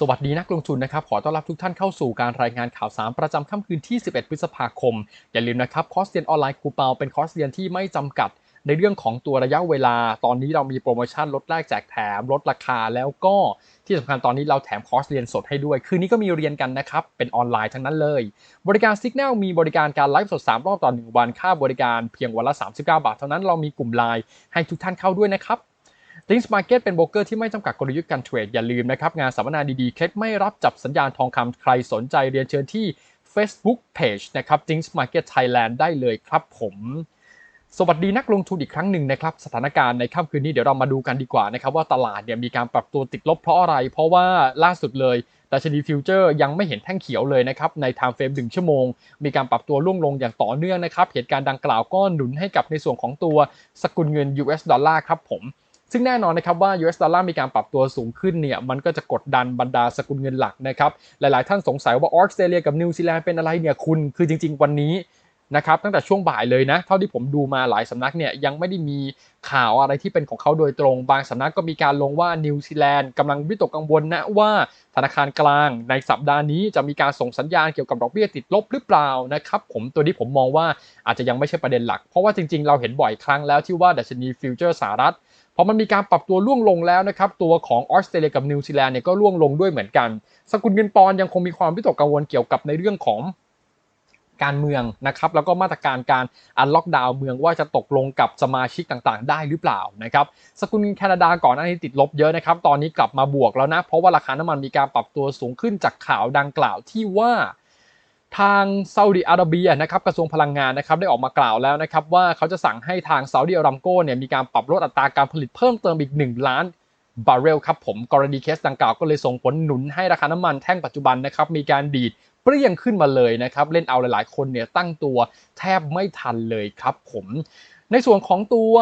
สวัสดีนักลงทุนนะครับ ขอต้อนรับทุกท่านเข้าสู่การรายงานข่าวสารประจำค่ำคืนที่ 11 พฤษภาคม อย่าลืมนะครับ คอร์สเรียนออนไลน์ครูเปาเป็นคอร์สเรียนที่ไม่จำกัด ในเรื่องของตัวระยะเวลา ตอนนี้เรามีโปรโมชั่นลดแลกแจกแถมลดราคาแล้วก็ที่สำคัญตอนนี้เราแถมคอร์สเรียนสดให้ด้วย คืนนี้ก็มีเรียนกันนะครับ เป็นออนไลน์ทั้งนั้นเลย บริการ Signal มีบริการการไลฟ์สด 3 รอบต่อ 1 วัน ค่าบริการเพียงวันละ 39 บาท เท่านั้นเรามีกลุ่มไลน์ให้ทุกท่านเข้าด้วยนะครับ t h i n k s Market เป็นโบรกเกอร์ที่ไม่จำกัดกลยุทธ์การเทรดอย่าลืมนะครับ งานสัมมนาดีๆ เคล็ดไม่รับจับสัญญาณทองคำใครสนใจเรียนเชิญที่ Facebook Page นะครับ t h i n k s Market Thailand ได้เลยครับผมสวัสดีนักลงทุนอีกครั้งหนึ่งนะครับสถานการณ์ในค่ำคืนนี้เดี๋ยวเรามาดูกันดีกว่านะครับว่าตลาดเนี่ยมีการปรับตัวติดลบเพราะอะไร เพราะว่าล่าสุดเลยดัชนีฟิวเจอร์ยังไม่เห็นแท่งเขียวเลยนะครับใน time frame 1ชั่วโมง มีการปรับตัวร่วงลงอย่างต่อเนื่องนะครับเหตุการณ์ดังกล่าวก็หนุนให้กับในส่วนของตัวสกุลเงิน US ดอลลาร์ครับผม ซึ่งแน่นอนนะครับว่า US ดอลลาร์มีการปรับตัวสูงขึ้นเนี่ยมันก็จะกดดันบรรดาสกุลเงินหลักนะครับหลายๆ ท่านสงสัยว่าออสเตรเลียกับนิวซีแลนด์เป็นอะไรเนี่ยคุณคือจริง ๆ วันนี้ นะครับตั้งแต่ช่วงบ่ายเลยนะ เท่าที่ผมดูมาหลายสำนักเนี่ยยังไม่ได้มีข่าวอะไรที่เป็นของเขาโดยตรง บางสำนักก็มีการลงว่านิวซีแลนด์กำลังวิตกกังวลนะว่าธนาคารกลางในสัปดาห์นี้จะมีการส่งสัญญาณเกี่ยวกับดอกเบี้ยติดลบหรือเปล่านะครับผมตัวนี้ผมมองว่าอาจจะยังไม่ใช่ประเด็นหลัก เพราะว่าจริงๆ เราเห็นบ่อยครั้งแล้วที่ว่าดัชนีฟิวเจอร์สหรัฐพอมันมีการปรับตัวล่วงลงแล้วนะครับ ตัวของออสเตรเลียกับนิวซีแลนด์เนี่ยก็ล่วงลงด้วยเหมือนกัน สกุลเงินปอนด์ยังคงมีความวิตกกังวลเกี่ยวกับในเรื่องของ การเมืองนะครับแล้วก็มาตรการการอันล็อกดาวน์เมืองว่าจะตกลงกับสมาชิกต่างๆ ได้หรือเปล่านะครับสกุลแคนาดาก่อนหน้านี้ติดลบเยอะนะครับตอนนี้กลับมาบวกแล้วนะ เพราะว่าราคาน้ำมันมีการปรับตัวสูงขึ้นจากข่าวดังกล่าวที่ว่าทางซาอุดิอาระเบียนะครับกระทรวงพลังงานนะครับได้ออกมากล่าวแล้วนะครับว่าเขาจะสั่งให้ทางซาอุดิอารัมโกเนี่ยมีการปรับลดอัตราการผลิตเพิ่มเติมอีก 1 ล้านบาร์เรลครับผมกรณีเคสดังกล่าวก็เลยส่งผลหนุนให้ราคาน้ำมันแท่งปัจจุบันนะครับมีการดีด เปรี้ยงขึ้นมาเลยนะครับเล่นเอาหลายๆ คนเนี่ยตั้งตัวแทบไม่ทันเลยครับผมในส่วนของตัว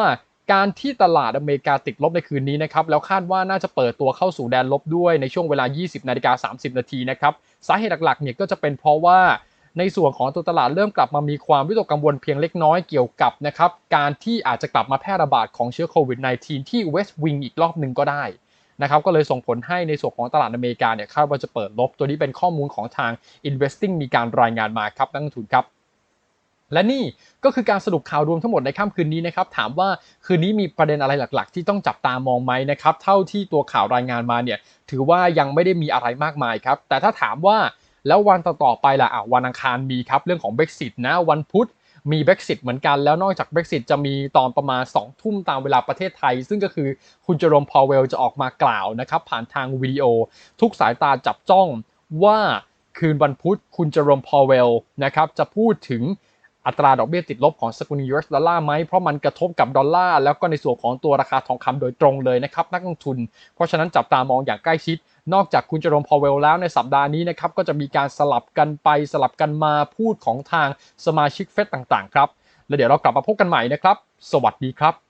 การที่ตลาดอเมริกาติดลบในคืนนี้นะครับแล้วคาดว่าน่าจะเปิดตัวเข้าสู่แดนลบด้วยในช่วงเวลา 20นาฬิกา30 นาทีนะครับสาเหตุหลักๆเนี่ยก็จะเป็นเพราะว่าในส่วนของตัวตลาดเริ่มกลับมามีความวิตกกังวลเพียงเล็กน้อยเกี่ยวกับนะครับการที่อาจจะกลับมาแพร่ระบาดของเชื้อโควิด -19 ที่เวสต์วิงอีกรอบหนึ่งก็ได้ นะครับก็เลยส่งผลให้ในส่วนของตลาดอเมริกาเนี่ยคาดว่าจะเปิดลบ ตัวนี้เป็นข้อมูลของทาง Investing มีการรายงานมาครับนักลงทุนครับและนี่ก็คือการสรุปข่าวรวมทั้งหมดในค่ำคืนนี้นะครับถามว่าคืนนี้มีประเด็นอะไรหลัก ๆ ที่ต้องจับตามองไหมนะครับเท่าที่ตัวข่าวรายงานมาเนี่ยถือว่ายังไม่ได้มีอะไรมากมายครับแต่ถ้าถามว่าแล้ววันต่อๆไปล่ะอะวันอังคารมีครับเรื่องของ Brexit นะวันพุธ มี Brexit เหมือนกันแล้วนอกจาก Brexit จะมีตอนประมาณ 2 ทุ่มตามเวลาประเทศไทย ซึ่งก็คือคุณเจอรมพาวเวลจะออกมากล่าวนะครับ ผ่านทางวิดีโอ ทุกสายตาจับจ้องว่าคืนวันพุธคุณเจอรมพาวเวลนะครับจะพูดถึง อัตราดอกเบี้ยติดลบของสกุล US ดอลลาร์ไหมเพราะมันกระทบกับดอลลาร์แล้วก็ในส่วนของตัวราคาทองคำโดยตรงเลยนะครับนักลงทุน เพราะฉะนั้นจับตามองอย่างใกล้ชิด นอกจากคุณเจอรมพาวเวลแล้วในสัปดาห์นี้นะครับก็จะมีการสลับกันไปสลับกันมาพูดของทางสมาชิกเฟดต่างๆครับแล้วเดี๋ยวเรากลับมาพบกันใหม่นะครับ สวัสดีครับ